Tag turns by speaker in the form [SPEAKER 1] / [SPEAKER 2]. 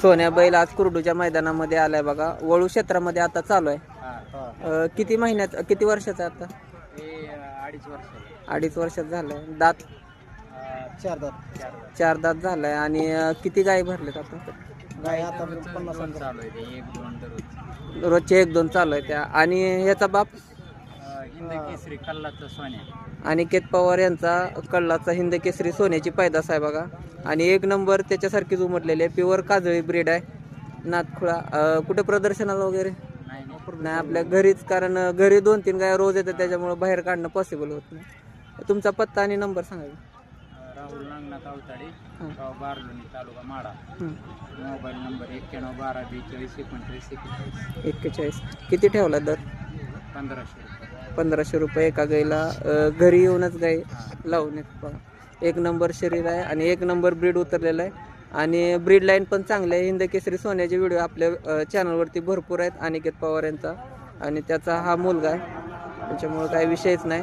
[SPEAKER 1] सोन्या बैल आज कुरडूच्या मैदानामध्ये आलाय बघा. वळू क्षेत्रामध्ये आता चालू आहे. अ, किती महिन्यात किती वर्षाचा आहे आता?
[SPEAKER 2] अडीच वर्ष.
[SPEAKER 1] अडीच वर्षात झालाय. दात?
[SPEAKER 2] चार दात.
[SPEAKER 1] चार दात. झालाय. आणि अ, किती गाय भरलेत आता?
[SPEAKER 2] गाय आता पन्नास चालू आहे ते. एक दोन दररोज
[SPEAKER 1] रोजचे एक दोन चालू आहे त्या. आणि ह्याचा बाप?
[SPEAKER 2] हिंद केसरी कल्लाचा सोन्या.
[SPEAKER 1] अनिकेत पवार यांचा कल्लाचा हिंद केसरी सोन्याची पैदास आहे बघा. आणि एक नंबर त्याच्यासारखीच उमटलेली आहे. प्युअर काजळी ब्रीड आहे. नाथखुळा अ, कुठे प्रदर्शनाला वगैरे?
[SPEAKER 2] नाही
[SPEAKER 1] आपल्या घरीच. कारण घरी दोन तीन गाय रोज येतात. त्याच्यामुळे बाहेर काढणं पॉसिबल होत नाही. तुमचा पत्ता आणि नंबर सांगा
[SPEAKER 2] राहुल नागनाथ अवताडे. गाव बारलोणी तालुका माडा. मोबाईल नंबर एक्क्याण्णव बारा बेचाळीस एकोणचाळीस एकेचाळीस.
[SPEAKER 1] एक्केचाळीस. किती ठेवला दर?
[SPEAKER 2] पंधराशे.
[SPEAKER 1] पंधराशे रुपये एका गाईला घरी येऊनच गाई लावून येत एक नंबर शरीर आहे आणि एक नंबर ब्रीड उतरलेला आहे. आणि ब्रीड लाईन पण चांगले आहे. हिंद केसरी सोन्याचे व्हिडिओ आपल्या चॅनलवरती भरपूर आहेत. अनिकेत पवार यांचा. आणि त्याचा हा मुलगा आहे. त्याच्यामुळे काही विषयच नाही.